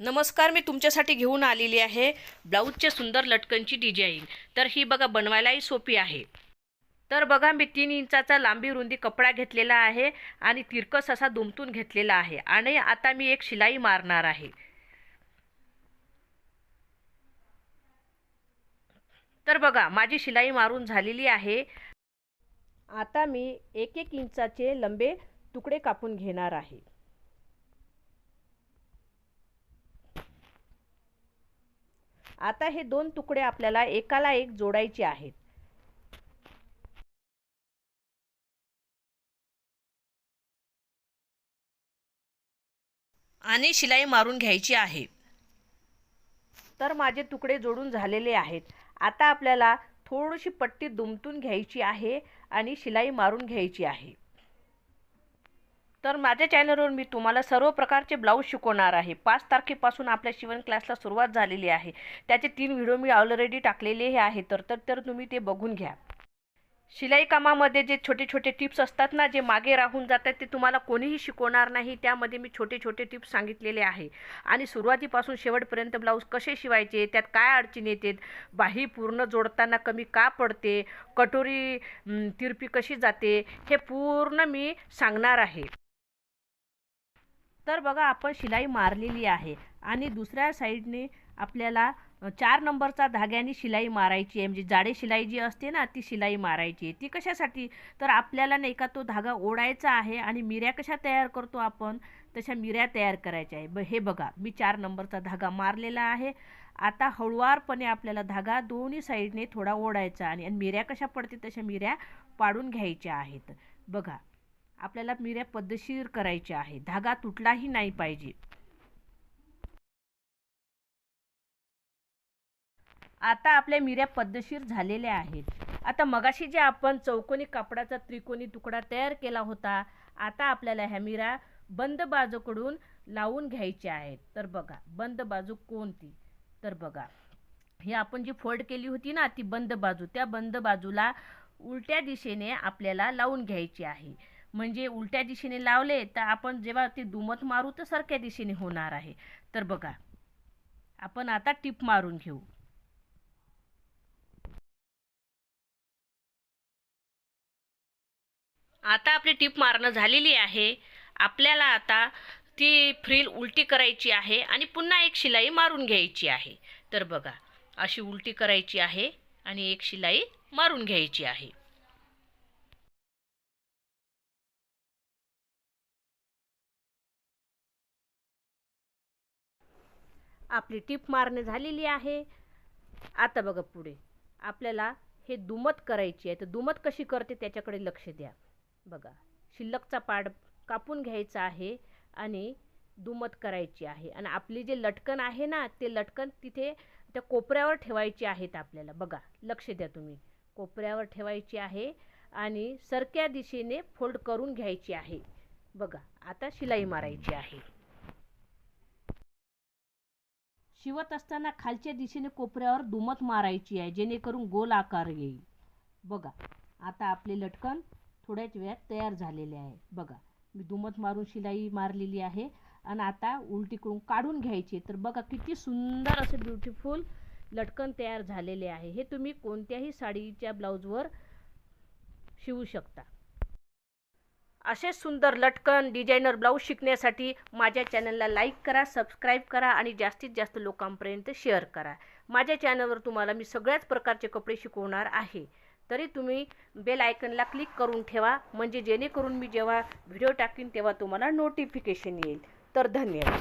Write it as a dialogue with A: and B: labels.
A: नमस्कार मी तुमच्यासाठी घेऊन आलेली आहे ब्लाऊजच्या सुंदर लटकनची डिझाईन. तर ही बघा बनवायलाही सोपी आहे. तर बघा मी तीन इंचाचा लांबी रुंदी कपडा घेतलेला आहे आणि तिरकस असा दुमतून घेतलेला आहे आणि आता मी एक शिलाई मारणार आहे. तर बघा माझी शिलाई मारून झालेली आहे. आता मी एक एक इंचाचे लंबे तुकडे कापून घेणार आहे. आता हे दोन तुकडे आपल्याला एकाला एक जोडायचे आहेत. आणि शिलाई मारून घ्यायची आहे. तर माझे तुकडे जोडून झालेले आहेत. आता आपल्याला थोडीशी पट्टी दुमटून घ्यायची आहे आणि शिलाई मारून घ्यायची आहे. तर माझ्या चॅनलवर मी तुम्हाला सर्व प्रकारचे ब्लाऊज शिकवणार आहे. पाच तारखेपासून आपल्या शिवण क्लासला सुरुवात झालेली आहे. त्याचे तीन व्हिडिओ मी ऑलरेडी टाकलेले आहे. तर तर तर तुम्ही ते बघून घ्या. शिलाई कामामध्ये जे छोटे छोटे टिप्स असतात ना जे मागे राहून जातात ते तुम्हाला कोणीही शिकवणार नाही. त्यामध्ये मी छोटे छोटे टिप्स सांगितलेले आहे. आणि सुरुवातीपासून शेवटपर्यंत ब्लाऊज कसे शिवायचे त्यात काय अडचणी येतात बाही पूर्ण जोडताना कमी का पडते कटोरी तिरपी कशी जाते हे पूर्ण मी सांगणार आहे. तर बघा आपण शिलाई मारलेली आहे. आणि दुसऱ्या साईडने आपल्याला चार नंबरचा धाग्याने शिलाई मारायची आहे. म्हणजे जाडे शिलाई जी असते ना ती शिलाई मारायची आहे. ती कशासाठी? तर आपल्याला नाही का तो धागा ओढायचा आहे आणि मिऱ्या कशा तयार करतो आपण? तशा मिऱ्या तयार करायच्या आहे. ब हे बघा मी चार नंबरचा धागा मारलेला आहे. आता हळुवारपणे आपल्याला धागा दोन्ही साईडने थोडा ओढायचा आणि आणि मिऱ्या कशा पडते तशा मिऱ्या पाडून घ्यायच्या आहेत. बघा आपल्याला मिऱ्या पद्धतशीर करायच्या आहे धागा तुटलाही नाही पाहिजे. आता आपल्या मिऱ्या पद्धतशीर झालेल्या आहेत. आता मगाशी जे आपण चौकोनी कापडाचा त्रिकोणी तुकडा तयार केला होता आता आपल्याला ह्या मिऱ्या बंद बाजूकडून लावून घ्यायच्या आहेत. तर बघा बंद बाजू कोणती? तर बघा ही आपण जी फोल्ड केली होती ना ती बंद बाजू त्या बंद बाजूला उलट्या दिशेने आपल्याला लावून घ्यायची आहे. म्हणजे उलट्या दिशेने लावले तर आपण जेव्हा ते दुमत मारू तर सारख्या दिशेने होणार आहे. तर बघा आपण आता टिप मारून घेऊ. आता आपली टीप मारणं झालेली आहे. आपल्याला आता ती फ्रील उलटी करायची आहे आणि पुन्हा एक शिलाई मारून घ्यायची आहे. तर बघा अशी उलटी करायची आहे आणि एक शिलाई मारून घ्यायची आहे. आपली टीप मारणे झालेली आहे. आता बघा पुढे. आपल्याला हे दुमत करायची आहे. तर दुमत कशी करते त्याच्याकडे लक्ष द्या. बघा शिल्लकचा पाड कापून घ्यायचा आहे आणि दुमत करायची आहे. आणि आपली जे लटकन आहे ना ते लटकन तिथे त्या कोपऱ्यावर ठेवायची आहेत आपल्याला. बघा लक्ष द्या तुम्ही. कोपऱ्यावर ठेवायची आहे आणि सरक्या दिशेने फोल्ड करून घ्यायची आहे. बघा आता शिलाई मारायची आहे. शिवत असताना खालच्या दिशेने कोपऱ्यावर दुमत मारायची आहे जेणेकरून गोल आकार येईल. बघा आता आपले लटकन थोड्याच वेळात तयार झालेले आहे. बघा मी दुमत मारून शिलाई मारलेली आहे आणि आता उलटीकडून काढून घ्यायची तर बघा किती सुंदर असे ब्युटिफुल लटकन तयार झालेले आहे. हे तुम्ही कोणत्याही साडीच्या ब्लाऊजवर शिवू शकता. असे सुंदर लटकन डिझायनर ब्लाऊज शिकण्यासाठी माझ्या चॅनलला लाईक करा सबस्क्राईब करा आणि जास्तीत जास्त लोकांपर्यंत शेअर करा. माझ्या चॅनलवर तुम्हाला मी सगळ्याच प्रकारचे कपडे शिकवणार आहे. तरी तुम्ही बेल आयकनला क्लिक करून ठेवा म्हणजे जेणेकरून मी जेव्हा व्हिडिओ टाकीन तेव्हा तुम्हाला नोटिफिकेशन येईल. तर धन्यवाद.